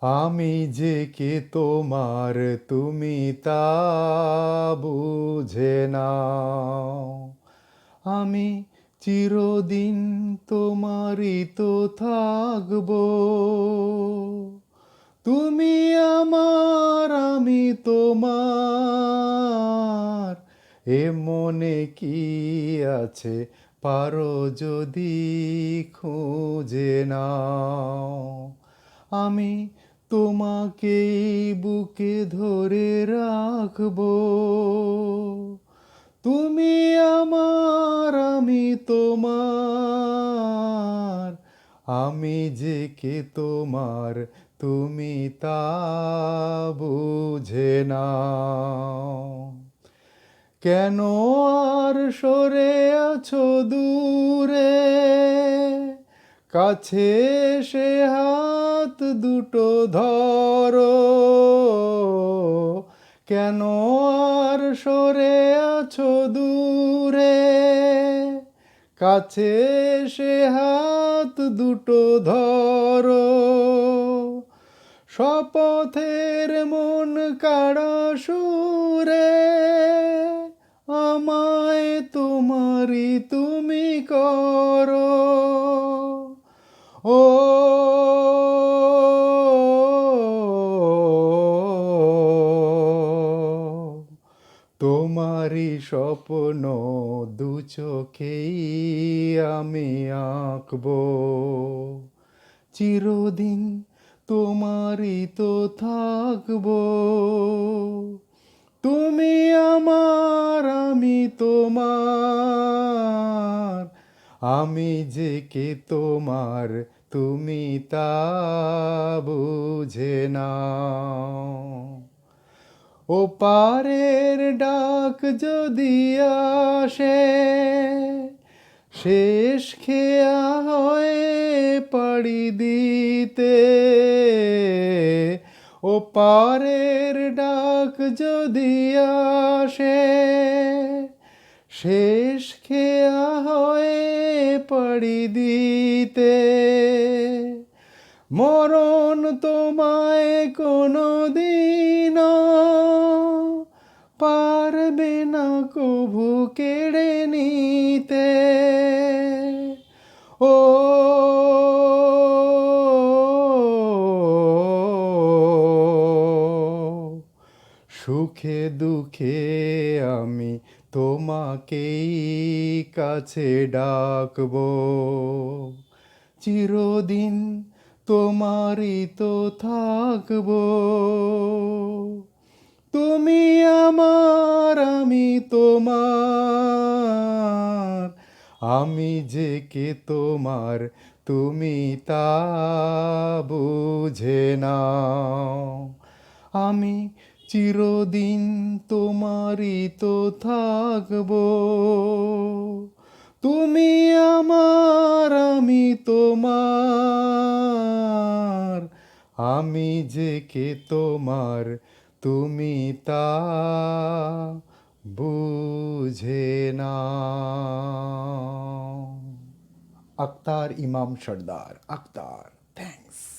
আমি যে কে তোমার তুমি তা বুঝে নাও। আমি চিরদিন তোমারই তো থাকব। তুমি আমার, আমি তোমার। এ মনে কি আছে পারো যদি খুঁজে নাও। আমি তোমাকেই বুকে ধরে রাখব। তুমি আমার, আমি তোমার। আমি যে কে তোমার, তুমি তা বুঝে নাও। কেন আর সরে আছো দূরে? কাছে সে হাত দুটো ধরো। কেন আর সরে আছো দূরে? কাছে সে হাত দুটো ধরো। শপথের মন কাড়া সুরে, আমায় তোমারই তুমি করো। ও তোমারই স্বপ্ন দু চোখেই আমি আঁকবো। চিরদিন তোমারই তো থাকব। তুমি আমার, আমি তোমার। আমি যে কে তোমার তুমি তা বুঝে না। ও পারের ডাক যদি আসে, শেষ খেয়া হয়ে পাড়ি দিতে। ও পারের ডাক যদি আসে, শেষ খেয়া হয়ে পাড়ি দিতে। মরণ তোমায় কোনো দিন পারবে না কভু কেড়ে নিতে। ও সুখে দুঃখে আমি তোমাকেই কাছে ডাকবো। চিরদিন তোমারই তো থাকব। তুমি আমার, আমি তোমার। আমি যে কে তোমার, তুমি তা বুঝে নাও। আমি চিরদিন তোমারই তো থাকব। তুমি আমার, আমি তোমার। আমি যে কে তোমার, তুমি তা বুঝে না আক্তার ইমাম সর্দার, আক্তার থ্যাঙ্কস